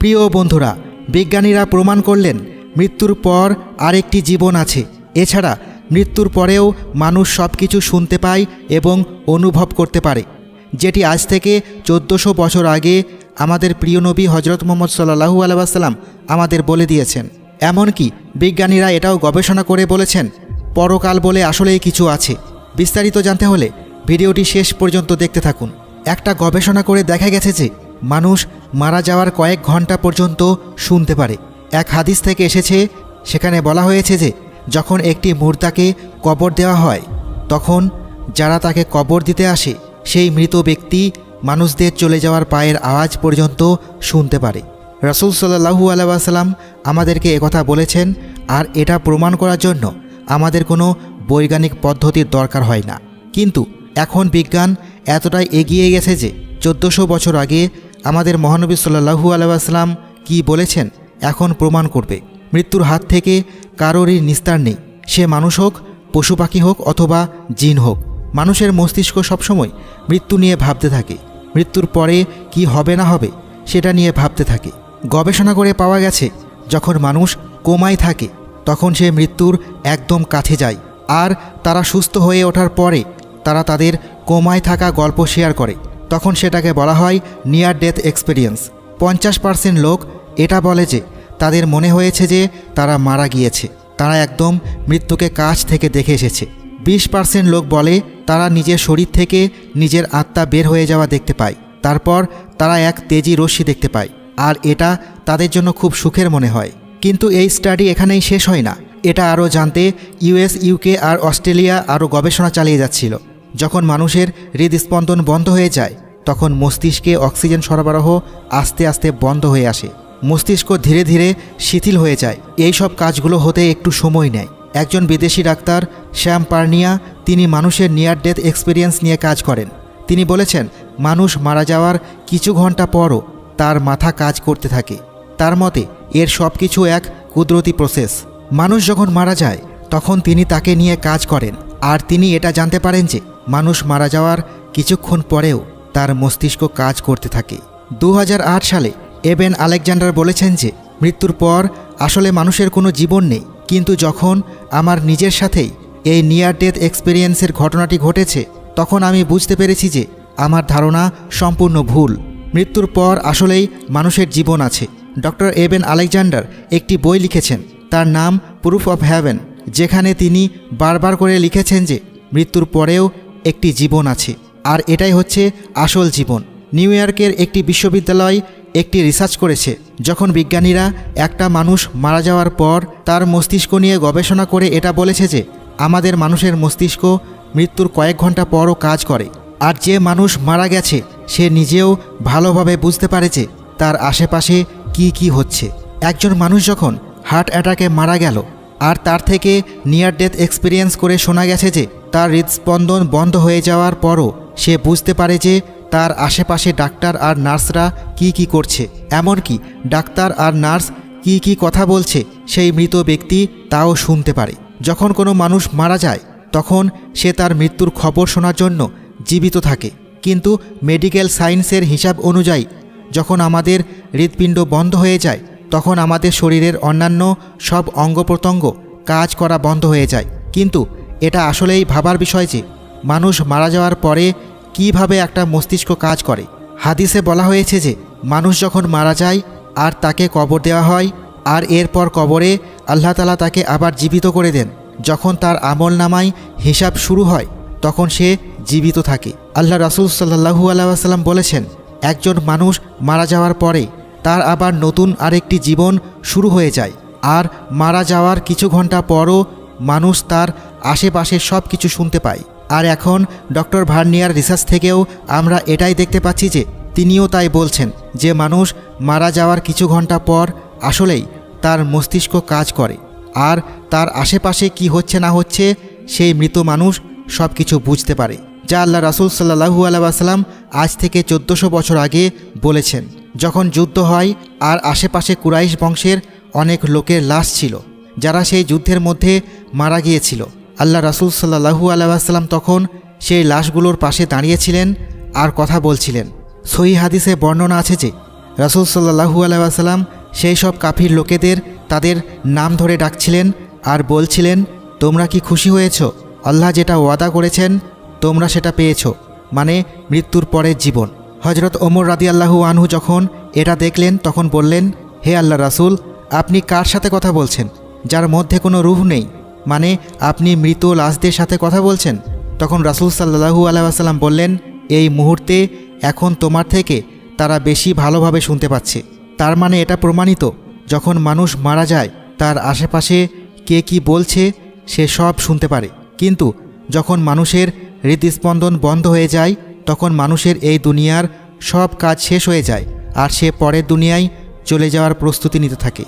প্রিয় বন্ধুরা, বিজ্ঞানীরা প্রমাণ করলেন, মৃত্যুর পর আরেকটি জীবন আছে। এছাড়া মৃত্যুর পরেও মানুষ সব কিছু শুনতে পায় এবং অনুভব করতে পারে, যেটি আজ থেকে চোদ্দোশো বছর আগে আমাদের প্রিয় নবী হজরত মোহাম্মদ সাল্লাহু আলাইসাল্লাম আমাদের বলে দিয়েছেন। এমনকি বিজ্ঞানীরা এটাও গবেষণা করে বলেছেন, পরকাল বলে আসলেই কিছু আছে। বিস্তারিত জানতে হলে ভিডিওটি শেষ পর্যন্ত দেখতে থাকুন। একটা গবেষণা করে দেখা গেছে যে মানুষ মারা যাওয়ার কয়েক ঘণ্টা পর্যন্ত শুনতে পারে। এক হাদিস থেকে এসেছে, সেখানে বলা হয়েছে যে, যখন একটি মুর্দাকে কবর দেওয়া হয়, তখন যারা তাকে কবর দিতে আসে, সেই মৃত ব্যক্তি মানুষদের চলে যাওয়ার পায়ের আওয়াজ পর্যন্ত শুনতে পারে। রাসুল সাল্লাহু আলাইসাল্লাম আমাদেরকে একথা বলেছেন, আর এটা প্রমাণ করার জন্য আমাদের কোনো বৈজ্ঞানিক পদ্ধতির দরকার হয় না। কিন্তু এখন বিজ্ঞান এতটাই এগিয়ে গেছে যে, চোদ্দোশো বছর আগে আমাদের মহানবী সাল্লাহু আলাইসাল্লাম কি বলেছেন এখন প্রমাণ করবে। মৃত্যুর হাত থেকে কারোরই নিস্তার নেই। সে মানুষ হোক, পশু পাখি হোক অথবা জিন হোক, মানুষের মস্তিষ্ক সবসময় মৃত্যু নিয়ে ভাবতে থাকে। মৃত্যুর পরে কি হবে না হবে সেটা নিয়ে ভাবতে থাকে। গবেষণা করে পাওয়া গেছে, যখন মানুষ কোমায় থাকে, তখন সে মৃত্যুর একদম কাছে যায়। আর তারা সুস্থ হয়ে ওঠার পরে তারা তাদের কোমায় থাকা গল্প শেয়ার করে। তখন সেটাকে বলা হয় নিয়ার ডেথ এক্সপিরিয়েন্স পঞ্চাশ পার্সেন্ট লোক এটা বলে যে, তাদের মনে হয়েছে যে তারা মারা গিয়েছে। তারা একদম মৃত্যুকে কাছ থেকে দেখে এসেছে। বিশ পার্সেন্ট লোক বলে তারা নিজের শরীর থেকে নিজের আত্মা বের হয়ে যাওয়া দেখতে পায়। তারপর তারা এক তেজি রশ্মি দেখতে পায়। আর এটা তাদের জন্য খুব সুখের মনে হয়। কিন্তু এই স্টাডি এখানেই শেষ হয় না। এটা আরও জানতে ইউএস ইউকে আর অস্ট্রেলিয়া আরও গবেষণা চালিয়ে যাচ্ছিল। যখন মানুষের হৃদস্পন্দন বন্ধ হয়ে যায় তখন মস্তিষ্কে অক্সিজেন সরবরাহ আস্তে আস্তে বন্ধ হয়ে আসে। মস্তিষ্ক ধীরে ধীরে শিথিল হয়ে যায়। এই সব কাজগুলো হতে একটু সময় নেয়। একজন বিদেশি ডাক্তার, শ্যাম পার্নিয়া, তিনি মানুষের নিয়ার ডেথ এক্সপিরিয়েন্স নিয়ে কাজ করেন। তিনি বলেছেন, মানুষ মারা যাওয়ার কিছু ঘণ্টা পরও তার মাথা কাজ করতে থাকে। তার মতে, এর সব কিছু এক কুদরতি প্রসেস মানুষ যখন মারা যায়, তখন তিনি তাকে নিয়ে কাজ করেন। আর তিনি এটা জানতে পারেন যে, মানুষ মারা যাওয়ার কিছুক্ষণ পরেও তার মস্তিষ্ক কাজ করতে থাকে। দু হাজার আট সালে এবেন আলেকজান্ডার বলেছেন যে, মৃত্যুর পর আসলে মানুষের কোনো জীবন নেই, কিন্তু যখন আমার নিজের সাথেই এই নিয়ার ডেথ এক্সপিরিয়েন্সের ঘটনাটি ঘটেছে, তখন আমি বুঝতে পেরেছি যে আমার ধারণা সম্পূর্ণ ভুল। মৃত্যুর পর আসলেই মানুষের জীবন আছে। ডক্টর এবেন আলেকজান্ডার একটি বই লিখেছেন, তার নাম প্রুফ অফ হ্যাভেন যেখানে তিনি বারবার করে লিখেছেন যে, মৃত্যুর পরেও একটি জীবন আছে। আর এটাই হচ্ছে আসল জীবন। নিউ ইয়র্কের একটি বিশ্ববিদ্যালয় একটি রিসার্চ করেছে, যখন বিজ্ঞানীরা একটা মানুষ মারা যাওয়ার পর তার মস্তিষ্ক নিয়ে গবেষণা করে এটা বলেছে যে, আমাদের মানুষের মস্তিষ্ক মৃত্যুর কয়েক ঘণ্টা পরও কাজ করে। আর যে মানুষ মারা গেছে, সে নিজেও ভালোভাবে বুঝতে পারে যে, তার আশেপাশে কি কি হচ্ছে। একজন মানুষ যখন হার্ট অ্যাটাকে মারা গেল, আর তার থেকে নিয়ার ডেথ এক্সপিরিয়েন্স করে শোনা গেছে যে, তার হৃদস্পন্দন বন্ধ হয়ে যাওয়ার পরও সে বুঝতে পারে যে তার আশেপাশে ডাক্তার আর নার্সরা কি কি করছে। এমনকি ডাক্তার আর নার্স কি কি কথা বলছে সেই মৃত ব্যক্তি তাও শুনতে পারে। যখন কোনো মানুষ মারা যায়, তখন সে তার মৃত্যুর খবর শোনার জন্য জীবিত থাকে। কিন্তু মেডিকেল সায়েন্সের হিসাব অনুযায়ী, যখন আমাদের হৃৎপিণ্ড বন্ধ হয়ে যায়, তখন আমাদের শরীরের অন্যান্য সব অঙ্গ প্রত্যঙ্গ কাজ করা বন্ধ হয়ে যায়। কিন্তু এটা আসলেই ভাবার বিষয় যে, মানুষ মারা যাওয়ার পরে কীভাবে একটা মস্তিষ্ক কাজ করে? হাদিসে বলা হয়েছে যে, মানুষ যখন মারা যায়, আর তাকে কবর দেওয়া হয়, আর এরপর কবরে আল্লাহ তালা তাকে আবার জীবিত করে দেন। যখন তার আমল নামায় হিসাব শুরু হয়, তখন সে জীবিত থাকে। আল্লাহ রাসুল সাল্লাহু আলাইসাল্লাম বলেছেন, একজন মানুষ মারা যাওয়ার পরে তার আবার নতুন আরেকটি জীবন শুরু হয়ে যায়, আর মারা যাওয়ার কিছু ঘণ্টা পরও মানুষ তার আশেপাশে সব কিছু শুনতে পায়। আর এখন ডক্টর ভার্নিয়ার রিসার্চ থেকেও আমরা এটাই দেখতে পাচ্ছি যে তিনিও তাই বলছেন যে মানুষ মারা যাওয়ার কিছু ঘণ্টা পর আসলেই তার মস্তিষ্ক কাজ করে। আর তার আশেপাশে কি হচ্ছে না হচ্ছে সেই মৃত মানুষ সব কিছু বুঝতে পারে, যা আল্লাহ রাসুল সাল্লাহু আলাইসাল্লাম আজ থেকে চোদ্দোশো বছর আগে বলেছেন। যখন যুদ্ধ হয় আর আশেপাশে কুরাইশ বংশের অনেক লোকের লাশ ছিল, যারা সেই যুদ্ধের মধ্যে মারা গিয়েছিল আল্লাহ রাসুল সাল্লাহু আলাইসাল্লাম তখন সেই লাশগুলোর পাশে দাঁড়িয়েছিলেন আর কথা বলছিলেন। সহি হাদিসে বর্ণনা আছে যে, রাসুল সাল্লাহু আলাইসাল্লাম সেই সব কাফির লোকেদের তাদের নাম ধরে ডাকছিলেন আর বলছিলেন, তোমরা কি খুশি হয়েছ? আল্লাহ যেটা ওয়াদা করেছেন, তোমরা সেটা পেয়েছ। মানে মৃত্যুর পরের জীবন। হজরত ওমর রাদি আল্লাহু আনহু যখন এটা দেখলেন, তখন বললেন, হে আল্লাহ রাসুল, আপনি কার সাথে কথা বলছেন? যার মধ্যে কোনো রুহ নেই। মানে আপনি মৃত লাশদের সাথে কথা বলছেন? তখন রাসুল সাল্লাহু আলাইসাল্লাম বললেন, এই মুহূর্তে এখন তোমার থেকে তারা বেশি ভালোভাবে শুনতে পাচ্ছে। তার মানে এটা প্রমাণিত, যখন মানুষ মারা যায়, তার আশেপাশে কে কি বলছে, সে সব শুনতে পারে। কিন্তু যখন মানুষের হৃদস্পন্দন বন্ধ হয়ে যায়, তখন মানুষের এই দুনিয়ার সব কাজ শেষ হয়ে যায়, আর সে পরের দুনিয়ায় চলে যাওয়ার প্রস্তুতি নিতে থাকে।